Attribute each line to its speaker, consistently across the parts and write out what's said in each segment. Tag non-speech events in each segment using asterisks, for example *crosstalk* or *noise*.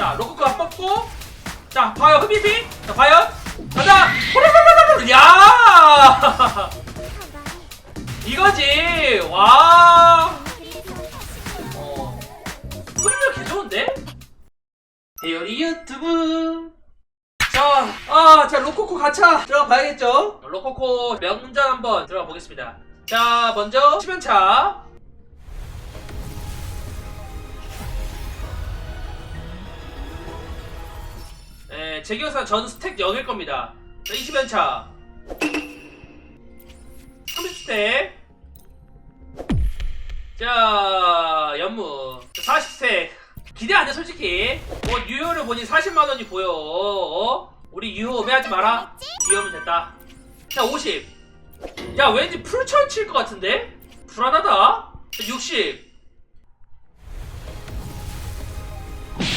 Speaker 1: 자 로코코 한 뽑고 자 봐요 흡입이? 자 과연? 가자! 호로로로로로! 야! *laughs* 이거지! 와! 어. 흡입력 개 좋은데? 데이어리 유튜브 자, 아, 자, 로코코 가차 들어가 봐야겠죠? 로코코 명전 한번 들어가 보겠습니다. 자, 먼저 10연차. 네, 제 기억상 전 스택 0일 겁니다. 자, 20연차. 30스택. 자, 연무. 40스택. 기대 안 돼, 솔직히. 뭐, 유효를 보니 40만원이 보여. 어? 우리 유효 오해하지 마라. 유효면 됐다. 자, 50. 야, 왠지 풀천 칠 것 같은데? 불안하다. 자, 60.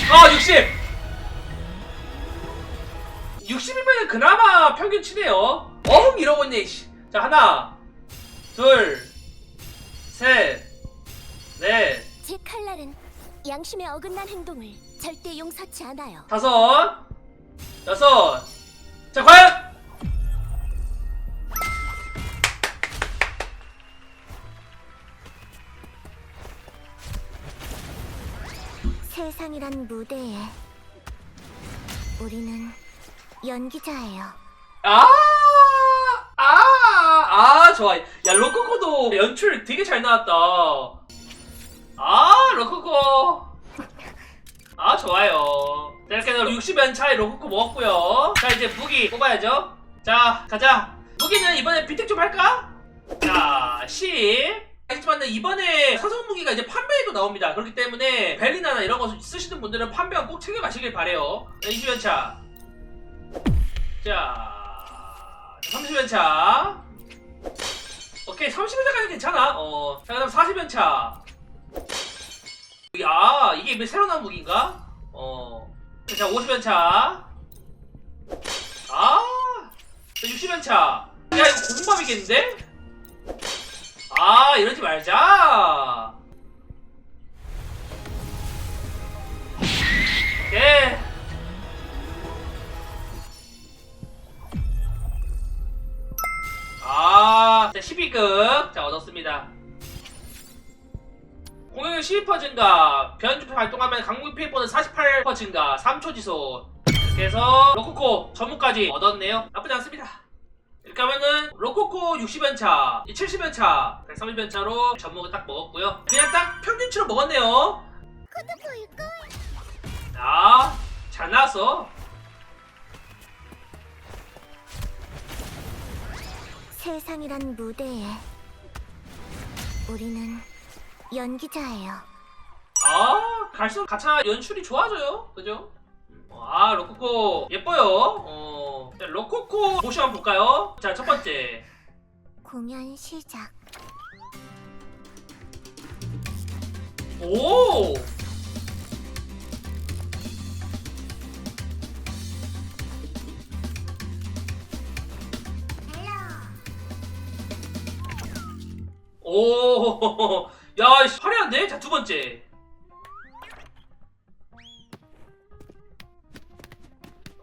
Speaker 1: 아, 60! 60이면 그나마 평균 치네요. 어흥 이러고 있네, 씨. 자, 하나, 둘, 셋, 넷,
Speaker 2: 제 칼날은 양심에 어긋난 행동을 절대 용서치 않아요.
Speaker 1: 다섯, 여섯. 자, 과연!
Speaker 2: 세상이란 무대에 우리는 연기자예요.
Speaker 1: 아, 아, 아, 좋아. 야, 로코코도 연출 되게 잘 나왔다. 아, 로코코. 아, 좋아요. 자, 이렇게 해서 60연 차이 로코코 먹었고요. 자, 이제 무기 뽑아야죠. 자, 가자. 무기는 이번에 비택 좀 할까? 자, 10. 하지만 이번에 사성 무기가 이제 판매에도 나옵니다. 그렇기 때문에 벨리나나 이런 거 쓰시는 분들은 판매왕 꼭 챙겨가시길 바래요. 20연 차. 자, 30연차. 오케이, 30연차까지 괜찮아. 어. 자, 그다음 40연차. 야, 이게 왜 새로 나온 무기인가? 어. 자, 50연차. 아, 60연차. 야, 이거 공범이겠는데? 아, 이러지 말자. 오케이. 아, 자, 12급. 자, 얻었습니다. 공격력 12% 증가, 변주표 활동하면 강무 피해보는 48% 증가, 3초 지속. 해서 로코코 전무까지 얻었네요. 나쁘지 않습니다. 이렇게 하면은 로코코 60연차, 70연차, 130연차로 전무를 딱 먹었고요. 그냥 딱 평균치로 먹었네요. 아, 잘 나왔어.
Speaker 2: 세상이란 무대에 우리는 연기자예요.
Speaker 1: 아, 갈수록 가차 연출이 좋아져요. 그죠? 아, 로코코 예뻐요. 어, 자, 로코코 모션 볼까요? 자, 첫 번째.
Speaker 2: 공연 시작.
Speaker 1: 오! 오, *laughs* 야, 씨, 화려한데? 자, 두 번째.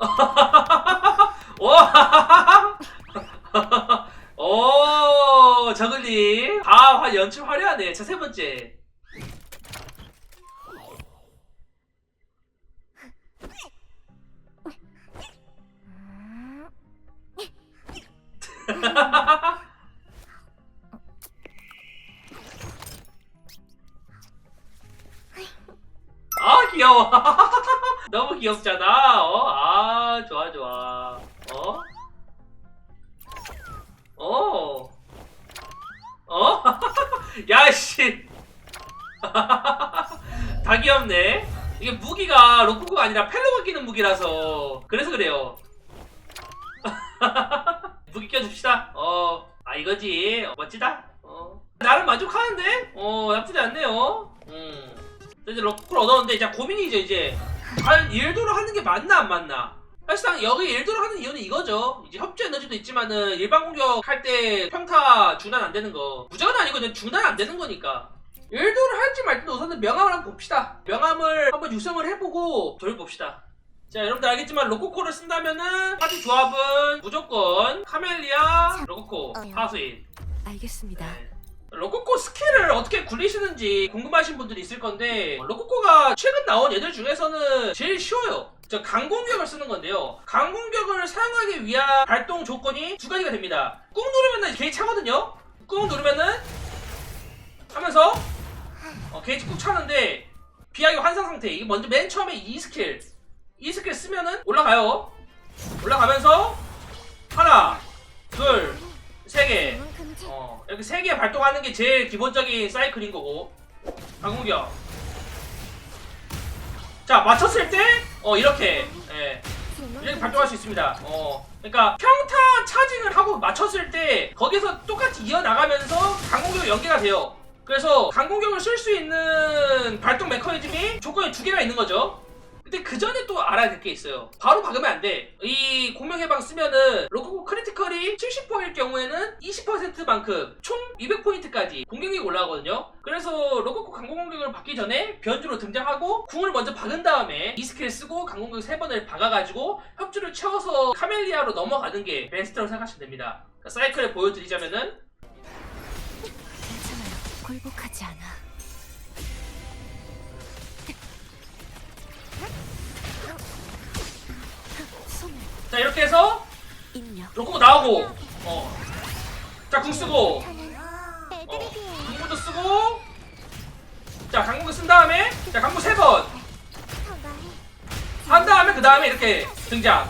Speaker 1: *laughs* 와, *laughs* 오, 저글링. 아, 화- 연출 화려하네. 자, 세 번째. 귀여워. *laughs* 너무 귀엽잖아. 어? 아 좋아 좋아. 어? 어? 어? *laughs* 야 씨. *laughs* 다 귀엽네. 이게 무기가 로코코가 아니라 펠로가 끼는 무기라서. 그래서 그래요. 무기 껴줍시다. 어 아 이거지. 어, 멋지다. 어. 나름 만족하는데? 어 나쁘지 않네요. 음 이제 럭크를 얻었는데 이제 고민이죠 이제 과연 일도를 하는 게 맞나 안 맞나 사실상 여기 일도를 하는 이유는 이거죠 이제 협조 에너지도 있지만은 일반 공격 할 때 평타 중단 안 되는 거 무조건 아니고 그냥 중단 안 되는 거니까 일도를 할지 말지도 우선은 명함을 한번 봅시다. 명함을 한번 육성을 해보고 돌봅시다. 자, 여러분들 알겠지만 로코코를 쓴다면은 파티 조합은 무조건 카멜리아, 로코코. 파수인.
Speaker 3: 알겠습니다.
Speaker 1: 네. 로코코 스킬을 어떻게 굴리시는지 궁금하신 분들이 있을 건데 로코코가 최근 나온 얘들 중에서는 제일 쉬워요. 저 강공격을 쓰는 건데요. 강공격을 사용하기 위한 발동 조건이 두 가지가 됩니다. 꾹 누르면은 게이지 차거든요. 꾹 누르면은 하면서 어, 게이지 꾹 차는데 비하기 환상 상태. 이게 먼저 맨 처음에 이 스킬 이 스킬 쓰면은 올라가요. 올라가면서 하나, 둘, 세 개. 어, 이렇게 세 개 발동하는 게 제일 기본적인 사이클인 거고. 강공격. 자, 맞췄을 때, 어, 이렇게, 예, 이렇게 발동할 수 있습니다. 어, 그러니까 평타 차징을 하고 맞췄을 때, 거기서 똑같이 이어나가면서 강공격 연계가 돼요. 그래서 강공격을 쓸 수 있는 발동 메커니즘이 조건이 두 개가 있는 거죠. 근데 그 전에 또 알아야 될 게 있어요. 바로 박으면 안 돼. 이 공명 해방 쓰면은 로코코 크리티컬이 70%일 경우에는 20%만큼 총 200포인트까지 공격력이 올라가거든요. 그래서 로코코 강공공격을 받기 전에 변주로 등장하고 궁을 먼저 박은 다음에 이 스킬 쓰고 강공격 3번을 박아가지고 협주를 채워서 카멜리아로 넘어가는 게 베스트라고 생각하시면 됩니다. 그러니까 사이클을 보여드리자면은
Speaker 3: 괜찮아요. 굴복하지 않아.
Speaker 1: 자 이렇게 해서. 로코코 나오고 어. 자궁 쓰고. 어,
Speaker 2: 애드리비에
Speaker 1: 강구도 쓰고. 자 강구 쓴 다음에 자 강구 세 번.
Speaker 2: 더 말해.
Speaker 1: 한 다음에 그 다음에 이렇게 등장.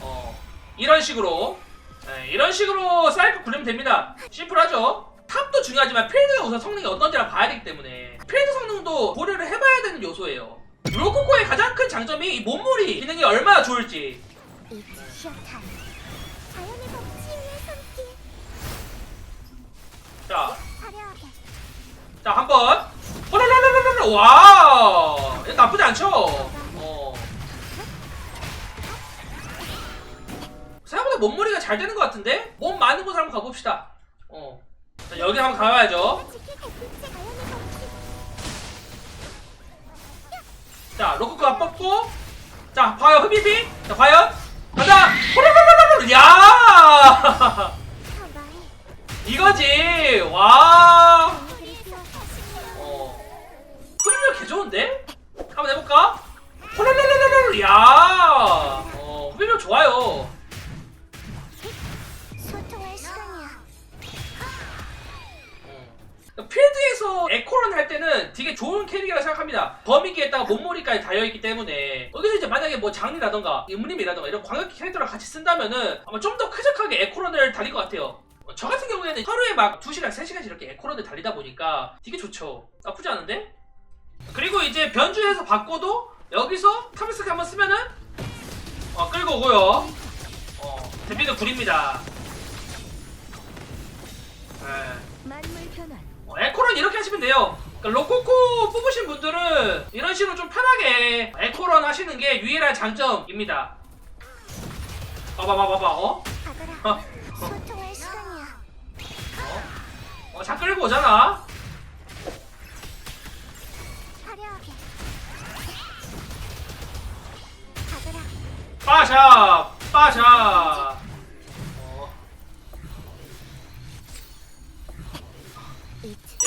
Speaker 1: 어 이런 식으로. 네, 이런 식으로 사이클 굴리면 됩니다. 심플하죠? 탑도 중요하지만 필드가 우선 성능이 어떤지를 봐야 되기 때문에. 필드 성능도 고려를 해봐야 되는 요소예요 로코코의 가장 큰 장점이 이 몸무리 기능이 얼마나 좋을지.
Speaker 2: 자.
Speaker 1: 자, 한 번. 호랄랄랄랄랄. 와! 나쁘지 않죠? 어. 생각보다 몸무리가 잘 되는 것 같은데? 몸 많은 곳을 한번 가봅시다. 어. 자, 여기 한번 가봐야죠.
Speaker 2: 자,
Speaker 1: 로코가 뽑고. 자, 과연 흡입이? 자, 과연? 가자! 호랄랄랄랄. 야! *laughs* 이거지! 와! 어. 흡입력 개 좋은데? 한번 해볼까? 홀랄랄랄랄 야! 어, 흡입력 좋아요. 어. 필드에 서 에코런 할 때는 되게 좋은 캐릭이라고 생각합니다. 범위기에다가 몸무리까지 달려있기 때문에 여기서 이제 만약에 뭐 장리라던가 임무님이라던가 이런 광역 캐릭터랑 같이 쓴다면은 아마 좀 더 쾌적하게 에코런을 달릴 것 같아요. 어, 저 같은 경우에는 하루에 막 2시간, 3시간씩 이렇게 에코런을 달리다 보니까 되게 좋죠. 나쁘지 않은데? 그리고 이제 변주해서 바꿔도 여기서 타미스크 한번 쓰면은 어, 끌고 오고요. 어, 데뷔도 구립니다. 네. 어, 에코런 이렇게 하시면 돼요. 그러니까 로코코 뽑으신 분들은 이런 식으로 좀 편하게 에코런 하시는 게 유일한 장점입니다. 봐봐 봐봐 봐, 어?
Speaker 2: 받아라.
Speaker 1: 어?
Speaker 2: 소통할 시간이야.
Speaker 1: 어, 자 끌고 오잖아.
Speaker 2: 화려하게.
Speaker 1: 빠샤, 빠샤.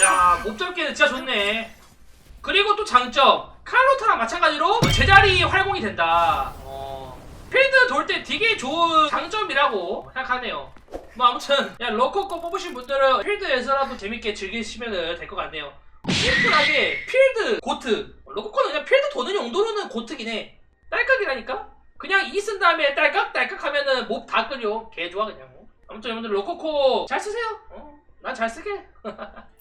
Speaker 1: 야, 몹잡기는 진짜 좋네. 그리고 또 장점. 칼로타랑 마찬가지로 제자리 활공이 된다. 어, 필드 돌 때 되게 좋은 장점이라고 생각하네요. 뭐 아무튼 야 로코코 뽑으신 분들은 필드에서라도 재밌게 즐기시면 될 것 같네요. 심플하게 필드 고트. 로코코는 그냥 필드 도는 용도로는 고트긴 해. 딸깍이라니까? 그냥 이 쓴 다음에 딸깍 딸깍 하면은 몹 다 끌려. 개 좋아 그냥. 아무튼 여러분들 로코코 잘 쓰세요. 어, 난 잘 쓰게. *laughs*